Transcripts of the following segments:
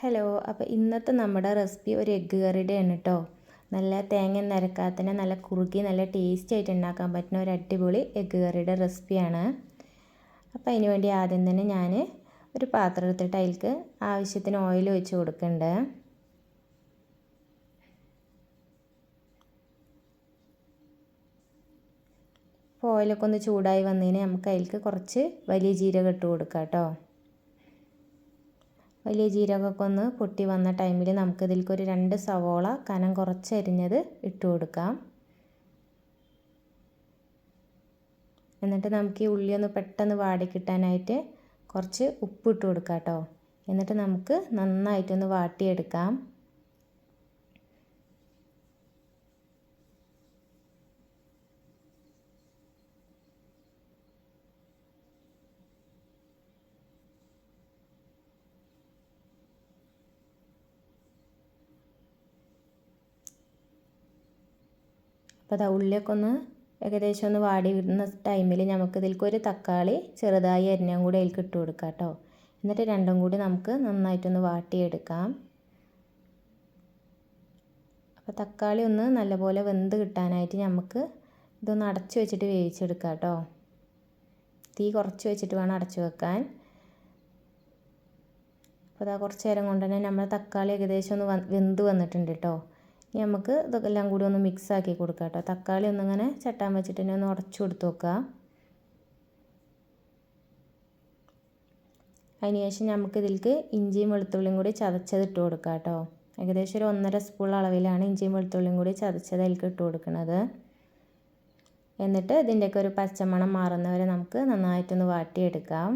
Hello അപ്പോൾ ഇന്നത്തെ നമ്മുടെ റെസിപ്പി ഒരു എഗ്ഗ് കറിയുടെയാണ് കേട്ടോ നല്ല തേങ്ങ നിരക്കാത്തന്നെ നല്ല കുറുകി നല്ല ടേസ്റ്റി ആയിട്ട് ഉണ്ടാക്കാൻ പറ്റുന്ന ഒരു അടിപൊളി എഗ്ഗ് കറിയുടെ റെസിപ്പിയാണ് അപ്പോൾ അതിന് വേണ്ടി ആദ്യം തന്നെ ഞാൻ ഒരു പാത്രം എടുത്തിട്ട് അതിലേക്ക് ആവശ്യത്തിന് ഓയിൽ ഒഴിച്ച് കൊടുക്കുന്നുണ്ട് അപ്പോൾ ഓയിലൊക്കെ ഒന്ന് ചൂടായി വന്നതിന് നമുക്ക് അതിലേക്ക് കുറച്ച് വലിയ ജീരകം ഇട്ട് കൊടുക്കാം കേട്ടോ വലിയ ജീരകമൊക്കെ ഒന്ന് പൊട്ടി വന്ന ടൈമിൽ നമുക്ക് ഇതിലേക്ക് ഒരു രണ്ട് സവോള കനം കുറച്ചരിഞ്ഞത് ഇട്ട് കൊടുക്കാം. എന്നിട്ട് നമുക്ക് ഈ ഉള്ളി ഒന്ന് പെട്ടെന്ന് വാടി കിട്ടാനായിട്ട് കുറച്ച് ഉപ്പ് ഇട്ട് കൊടുക്കാം കേട്ടോ എന്നിട്ട് നമുക്ക് നന്നായിട്ടൊന്ന് വാട്ടിയെടുക്കാം. അപ്പോൾ അത് ഉള്ളിയൊക്കെ ഒന്ന് ഏകദേശം ഒന്ന് വാടി വിടുന്ന ടൈമിൽ നമുക്ക് ഒരു തക്കാളി ചെറുതായി അരിഞ്ഞും കൂടി അതിലേക്ക് ഇട്ട് കൊടുക്കാം കേട്ടോ. എന്നിട്ട് രണ്ടും കൂടി നമുക്ക് നന്നായിട്ടൊന്ന് വാട്ടിയെടുക്കാം. അപ്പോൾ തക്കാളി ഒന്ന് നല്ലപോലെ വെന്ത് കിട്ടാനായിട്ട് നമുക്ക് ഇതൊന്ന് അടച്ചു വെച്ചിട്ട് വേവിച്ചെടുക്കാം കേട്ടോ. തീ കുറച്ച് വെച്ചിട്ട് വേണം അടച്ചു വെക്കാൻ. അപ്പോൾ അതാ കുറച്ച് നേരം കൊണ്ട് തന്നെ നമ്മൾ തക്കാളി ഏകദേശം ഒന്ന് വെന്ത് വന്നിട്ടുണ്ട് കേട്ടോ. ഇനി നമുക്ക് ഇതെല്ലാം കൂടി ഒന്ന് മിക്സ് ആക്കി കൊടുക്കാം കേട്ടോ. തക്കാളി ഒന്നിങ്ങനെ ചട്ടാൻ വെച്ചിട്ട് തന്നെ ഒന്ന് ഉടച്ചു കൊടുത്ത് നോക്കുക അതിനുശേഷം നമുക്ക് ഇതിലേക്ക് ഇഞ്ചിയും വെളുത്തുള്ളിയും കൂടി ചതച്ചത് ഇട്ട് കൊടുക്കാം കേട്ടോ. ഏകദേശം ഒരു ഒന്നര സ്പൂൺ അളവിലാണ് ഇഞ്ചിയും വെളുത്തുള്ളിയും കൂടി ചതച്ചത് അതിലേക്ക് ഇട്ട് കൊടുക്കുന്നത് എന്നിട്ട് ഇതിന്റെയൊക്കെ ഒരു പച്ചമണം മാറുന്നവരെ നമുക്ക് നന്നായിട്ടൊന്ന് വാട്ടിയെടുക്കാം.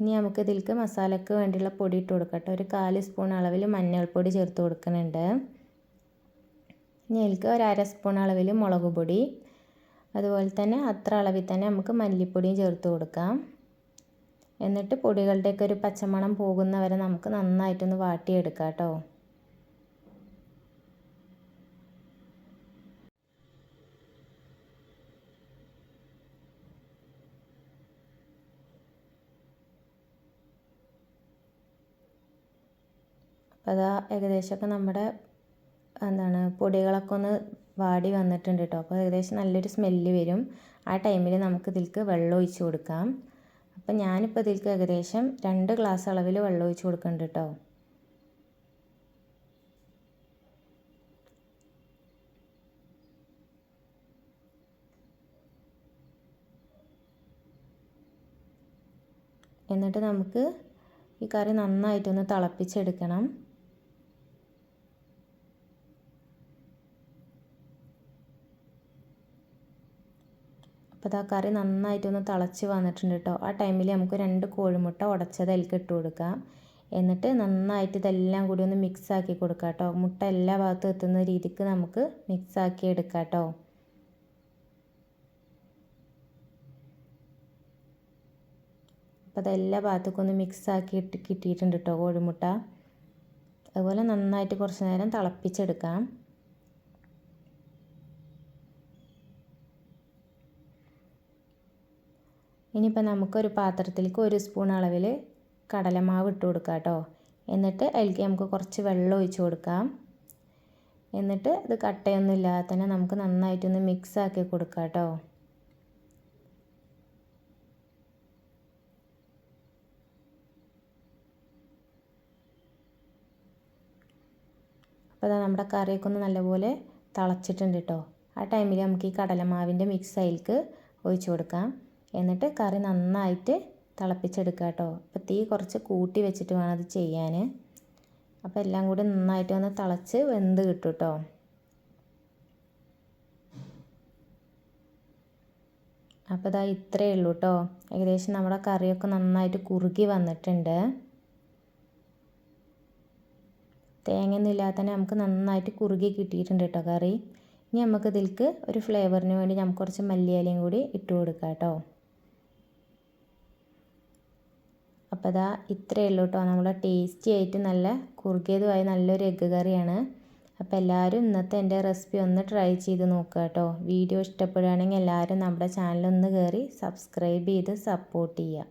ഇനി നമുക്ക് ഇതിലേക്ക് മസാലയ്ക്ക് വേണ്ടിയുള്ള പൊടി ഇട്ട് കൊടുക്കട്ടെ ഒരു കാൽ സ്പൂൺ അളവിൽ മഞ്ഞൾപ്പൊടി ചേർത്ത് കൊടുക്കുന്നുണ്ട്. ഇനി അതിലേക്ക് ഒരു അര സ്പൂൺ അളവിൽ മുളക് പൊടി. അതുപോലെ തന്നെ അത്ര അളവിൽ തന്നെ നമുക്ക് മല്ലിപ്പൊടിയും ചേർത്ത് കൊടുക്കാം. എന്നിട്ട് പൊടികളുടെയൊക്കെ ഒരു പച്ചമണം പോകുന്നവരെ നമുക്ക് നന്നായിട്ടൊന്ന് വാട്ടിയെടുക്കാം കേട്ടോ. അതാ ഏകദേശമൊക്കെ നമ്മുടെ എന്താണ് പൊടികളൊക്കെ ഒന്ന് വാടി വന്നിട്ടുണ്ട് കേട്ടോ അപ്പോൾ ഏകദേശം നല്ലൊരു സ്മെല്ല് വരും. ആ ടൈമിൽ നമുക്ക് ഇതിൽക്ക് വെള്ളം ഒഴിച്ച് കൊടുക്കാം. അപ്പം ഞാനിപ്പോൾ ഇതിൽക്ക് ഏകദേശം രണ്ട് ഗ്ലാസ് അളവിൽ വെള്ളം ഒഴിച്ച് കൊടുക്കുന്നുണ്ട് കേട്ടോ എന്നിട്ട് നമുക്ക് ഈ കറി നന്നായിട്ടൊന്ന് തിളപ്പിച്ചെടുക്കണം. അപ്പോൾ ആ കറി നന്നായിട്ടൊന്ന് തിളച്ച് വന്നിട്ടുണ്ട് കേട്ടോ ആ ടൈമിൽ നമുക്ക് രണ്ട് കോഴിമുട്ട ഉടച്ചത് അതിലേക്ക് ഇട്ട് കൊടുക്കാം. എന്നിട്ട് നന്നായിട്ട് ഇതെല്ലാം കൂടി ഒന്ന് മിക്സ് ആക്കി കൊടുക്കാം കേട്ടോ മുട്ട എല്ലാ ഭാഗത്തും എത്തുന്ന രീതിക്ക് നമുക്ക് മിക്സ് ആക്കി എടുക്കാം കേട്ടോ അപ്പോൾ അതെല്ലാ ഭാഗത്തേക്കും ഒന്ന് മിക്സ് ആക്കി ഇട്ട് കിട്ടിയിട്ടുണ്ട് കേട്ടോ കോഴിമുട്ട. അതുപോലെ നന്നായിട്ട് കുറച്ച് നേരം തിളപ്പിച്ചെടുക്കാം. ഇനിയിപ്പോൾ നമുക്കൊരു പാത്രത്തിലേക്ക് ഒരു സ്പൂൺ അളവിൽ കടലമാവ് ഇട്ട് കൊടുക്കാം കേട്ടോ. എന്നിട്ട് അതിലേക്ക് നമുക്ക് കുറച്ച് വെള്ളം ഒഴിച്ച് കൊടുക്കാം. എന്നിട്ട് ഇത് കട്ടയൊന്നും ഇല്ലാതെ തന്നെ നമുക്ക് നന്നായിട്ടൊന്ന് മിക്സ് ആക്കി കൊടുക്കാം കേട്ടോ. അപ്പോൾ അതാ നമ്മുടെ കറിയൊക്കെ ഒന്ന് നല്ലപോലെ തിളച്ചിട്ടുണ്ട് കേട്ടോ. ആ ടൈമിൽ നമുക്ക് ഈ കടലമാവിന്റെ മിക്സ് അതിലേക്ക് ഒഴിച്ച് കൊടുക്കാം. എന്നിട്ട് കറി നന്നായിട്ട് തിളപ്പിച്ചെടുക്കുക കേട്ടോ. അപ്പോൾ തീ കുറച്ച് കൂട്ടി വെച്ചിട്ട് വേണം അത് ചെയ്യാൻ. അപ്പോൾ എല്ലാം കൂടി നന്നായിട്ട് ഒന്ന് തിളച്ച് വെന്ത് കിട്ടും കേട്ടോ. അപ്പോൾ ഇതാ ഇത്രയേ ഉള്ളൂ കേട്ടോ. ഏകദേശം നമ്മുടെ കറിയൊക്കെ നന്നായിട്ട് കുറുകി വന്നിട്ടുണ്ട്. തേങ്ങയൊന്നും ഇല്ലാതെ തന്നെ നമുക്ക് നന്നായിട്ട് കുറുകി കിട്ടിയിട്ടുണ്ട് കേട്ടോ കറി. ഇനി നമുക്ക് ഇതിലേക്ക് ഒരു ഫ്ലേവറിന് വേണ്ടി നമുക്ക് കുറച്ച് മല്ലിയിലയും കൂടി ഇട്ട് കൊടുക്കാം കേട്ടോ. അപ്പോൾ അതാ ഇത്രയേ ഉള്ളൂ കേട്ടോ നമ്മുടെ ടേസ്റ്റി ആയിട്ട് നല്ല കുറുകിയതുമായ നല്ലൊരു എഗ്ഗ് കറിയാണ്. അപ്പോൾ എല്ലാവരും ഇന്നത്തെ എന്റെ റെസിപ്പി ഒന്ന് ട്രൈ ചെയ്ത് നോക്കുക കേട്ടോ വീഡിയോ ഇഷ്ടപ്പെടുകയാണെങ്കിൽ എല്ലാവരും നമ്മുടെ ചാനലൊന്ന് കയറി സബ്സ്ക്രൈബ് ചെയ്ത് സപ്പോർട്ട് ചെയ്യുക